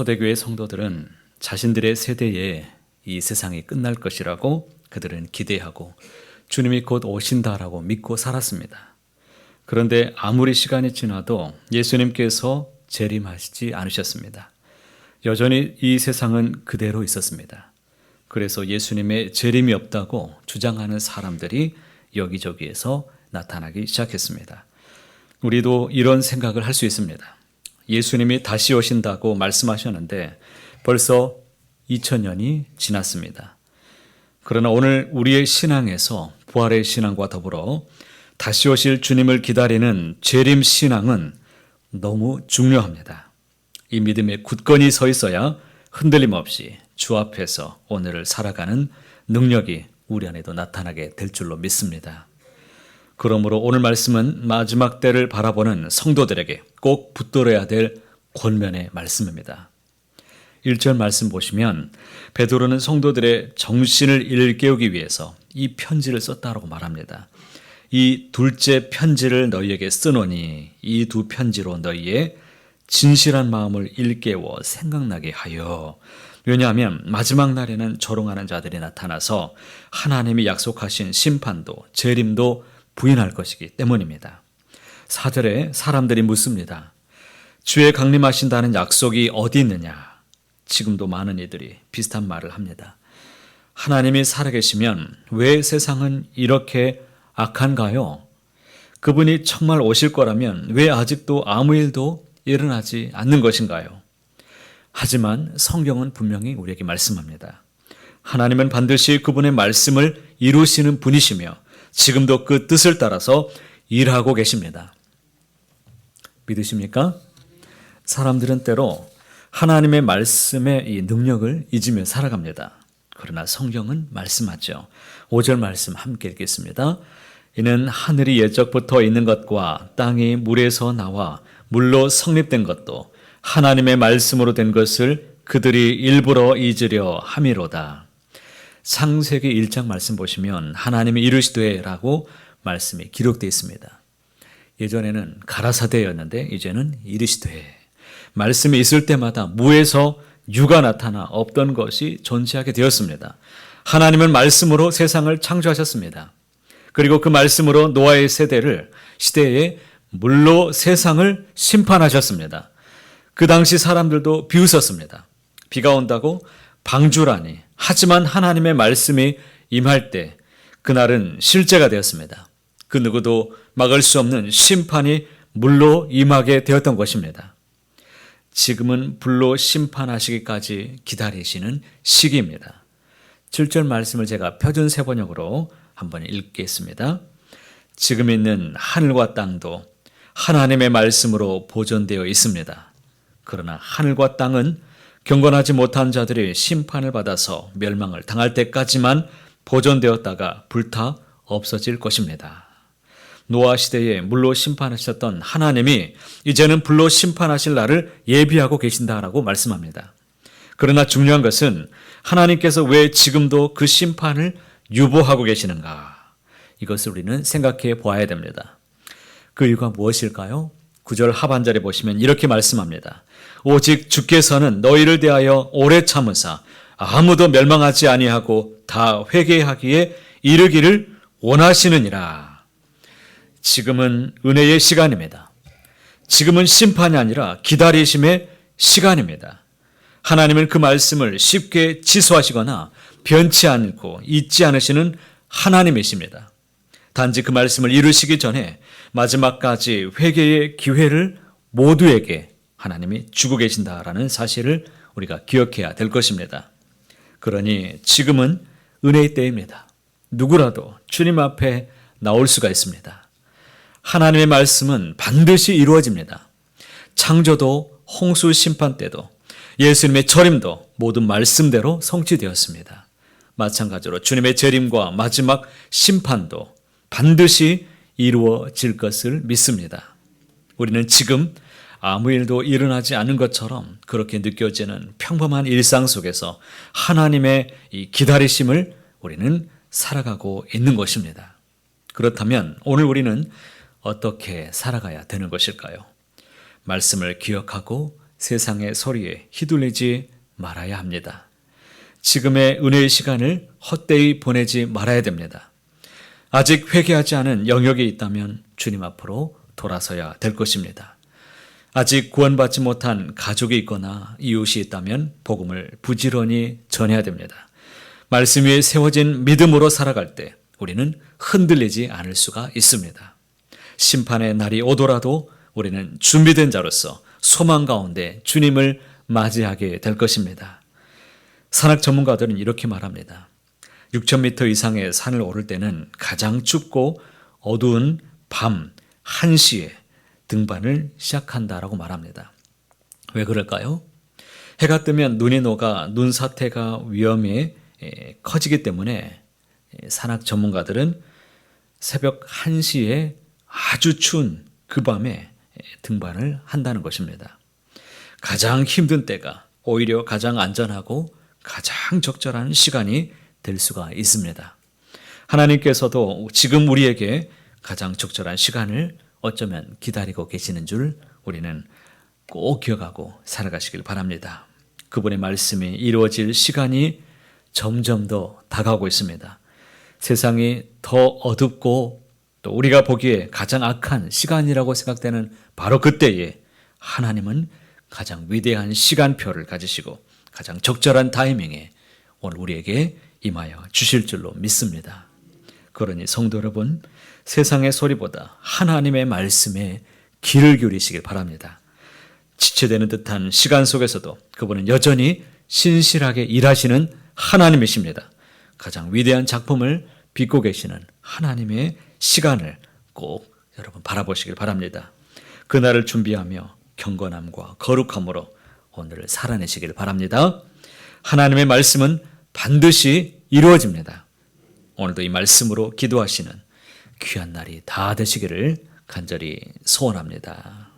초대교회 성도들은 자신들의 세대에 이 세상이 끝날 것이라고 그들은 기대하고 주님이 곧 오신다라고 믿고 살았습니다. 그런데 아무리 시간이 지나도 예수님께서 재림하시지 않으셨습니다. 여전히 이 세상은 그대로 있었습니다. 그래서 예수님의 재림이 없다고 주장하는 사람들이 여기저기에서 나타나기 시작했습니다. 우리도 이런 생각을 할 수 있습니다. 예수님이 다시 오신다고 말씀하셨는데 벌써 2000년이 지났습니다. 그러나 오늘 우리의 신앙에서 부활의 신앙과 더불어 다시 오실 주님을 기다리는 재림 신앙은 너무 중요합니다. 이 믿음에 굳건히 서 있어야 흔들림 없이 주 앞에서 오늘을 살아가는 능력이 우리 안에도 나타나게 될 줄로 믿습니다. 그러므로 오늘 말씀은 마지막 때를 바라보는 성도들에게 꼭 붙들어야 될 권면의 말씀입니다. 1절 말씀 보시면 베드로는 성도들의 정신을 일깨우기 위해서 이 편지를 썼다라고 말합니다. 이 둘째 편지를 너희에게 쓰노니 이 두 편지로 너희의 진실한 마음을 일깨워 생각나게 하여 왜냐하면 마지막 날에는 조롱하는 자들이 나타나서 하나님이 약속하신 심판도 재림도 부인할 것이기 때문입니다. 4절에 사람들이 묻습니다. 주의 강림하신다는 약속이 어디 있느냐? 지금도 많은 이들이 비슷한 말을 합니다. 하나님이 살아계시면 왜 세상은 이렇게 악한가요? 그분이 정말 오실 거라면 왜 아직도 아무 일도 일어나지 않는 것인가요? 하지만 성경은 분명히 우리에게 말씀합니다. 하나님은 반드시 그분의 말씀을 이루시는 분이시며 지금도 그 뜻을 따라서 일하고 계십니다. 믿으십니까? 사람들은 때로 하나님의 말씀의 이 능력을 잊으며 살아갑니다. 그러나 성경은 말씀하죠. 5절 말씀 함께 읽겠습니다. 이는 하늘이 예적부터 있는 것과 땅이 물에서 나와 물로 성립된 것도 하나님의 말씀으로 된 것을 그들이 일부러 잊으려 함이로다. 창세기 1장 말씀 보시면 하나님이 이르시되라고 말씀이 기록되어 있습니다. 예전에는 가라사대였는데 이제는 이르시되 말씀이 있을 때마다 무에서 유가 나타나 없던 것이 존재하게 되었습니다. 하나님은 말씀으로 세상을 창조하셨습니다. 그리고 그 말씀으로 노아의 세대를 시대에 물로 세상을 심판하셨습니다. 그 당시 사람들도 비웃었습니다. 비가 온다고 방주라니. 하지만 하나님의 말씀이 임할 때 그날은 실제가 되었습니다. 그 누구도 막을 수 없는 심판이 물로 임하게 되었던 것입니다. 지금은 불로 심판하시기까지 기다리시는 시기입니다. 7절 말씀을 제가 표준 세 번역으로 한번 읽겠습니다. 지금 있는 하늘과 땅도 하나님의 말씀으로 보존되어 있습니다. 그러나 하늘과 땅은 경건하지 못한 자들이 심판을 받아서 멸망을 당할 때까지만 보존되었다가 불타 없어질 것입니다. 노아 시대에 물로 심판하셨던 하나님이 이제는 불로 심판하실 날을 예비하고 계신다라고 말씀합니다. 그러나 중요한 것은 하나님께서 왜 지금도 그 심판을 유보하고 계시는가? 이것을 우리는 생각해 보아야 됩니다. 그 이유가 무엇일까요? 9절 하반절에 보시면 이렇게 말씀합니다. 오직 주께서는 너희를 대하여 오래 참으사 아무도 멸망하지 아니하고 다 회개하기에 이르기를 원하시느니라. 지금은 은혜의 시간입니다. 지금은 심판이 아니라 기다리심의 시간입니다. 하나님은 그 말씀을 쉽게 취소하시거나 변치 않고 잊지 않으시는 하나님이십니다. 단지 그 말씀을 이루시기 전에 마지막까지 회개의 기회를 모두에게 하나님이 주고 계신다라는 사실을 우리가 기억해야 될 것입니다. 그러니 지금은 은혜의 때입니다. 누구라도 주님 앞에 나올 수가 있습니다. 하나님의 말씀은 반드시 이루어집니다. 창조도 홍수 심판 때도 예수님의 절임도 모든 말씀대로 성취되었습니다. 마찬가지로 주님의 재림과 마지막 심판도 반드시 이루어질 것을 믿습니다. 우리는 지금 아무 일도 일어나지 않은 것처럼 그렇게 느껴지는 평범한 일상 속에서 하나님의 이 기다리심을 우리는 살아가고 있는 것입니다. 그렇다면 오늘 우리는 어떻게 살아가야 되는 것일까요? 말씀을 기억하고 세상의 소리에 휘둘리지 말아야 합니다. 지금의 은혜의 시간을 헛되이 보내지 말아야 됩니다. 아직 회개하지 않은 영역이 있다면 주님 앞으로 돌아서야 될 것입니다. 아직 구원받지 못한 가족이 있거나 이웃이 있다면 복음을 부지런히 전해야 됩니다. 말씀 위에 세워진 믿음으로 살아갈 때 우리는 흔들리지 않을 수가 있습니다. 심판의 날이 오더라도 우리는 준비된 자로서 소망 가운데 주님을 맞이하게 될 것입니다. 산악 전문가들은 이렇게 말합니다. 6,000m 이상의 산을 오를 때는 가장 춥고 어두운 밤 1시에 등반을 시작한다라고 말합니다. 왜 그럴까요? 해가 뜨면 눈이 녹아 눈 사태가 위험이 에, 커지기 때문에 에, 산악 전문가들은 새벽 1시에 아주 추운 그 밤에 에, 등반을 한다는 것입니다. 가장 힘든 때가 오히려 가장 안전하고 가장 적절한 시간이 될 수가 있습니다. 하나님께서도 지금 우리에게 가장 적절한 시간을 어쩌면 기다리고 계시는 줄 우리는 꼭 기억하고 살아가시길 바랍니다. 그분의 말씀이 이루어질 시간이 점점 더 다가오고 있습니다. 세상이 더 어둡고 또 우리가 보기에 가장 악한 시간이라고 생각되는 바로 그때에 하나님은 가장 위대한 시간표를 가지시고 가장 적절한 타이밍에 오늘 우리에게 임하여 주실 줄로 믿습니다. 그러니 성도 여러분, 세상의 소리보다 하나님의 말씀에 귀를 기울이시길 바랍니다. 지체되는 듯한 시간 속에서도 그분은 여전히 신실하게 일하시는 하나님이십니다. 가장 위대한 작품을 빚고 계시는 하나님의 시간을 꼭 여러분 바라보시길 바랍니다. 그날을 준비하며 경건함과 거룩함으로 오늘을 살아내시길 바랍니다. 하나님의 말씀은 반드시 이루어집니다. 오늘도 이 말씀으로 기도하시는 귀한 날이 다 되시기를 간절히 소원합니다.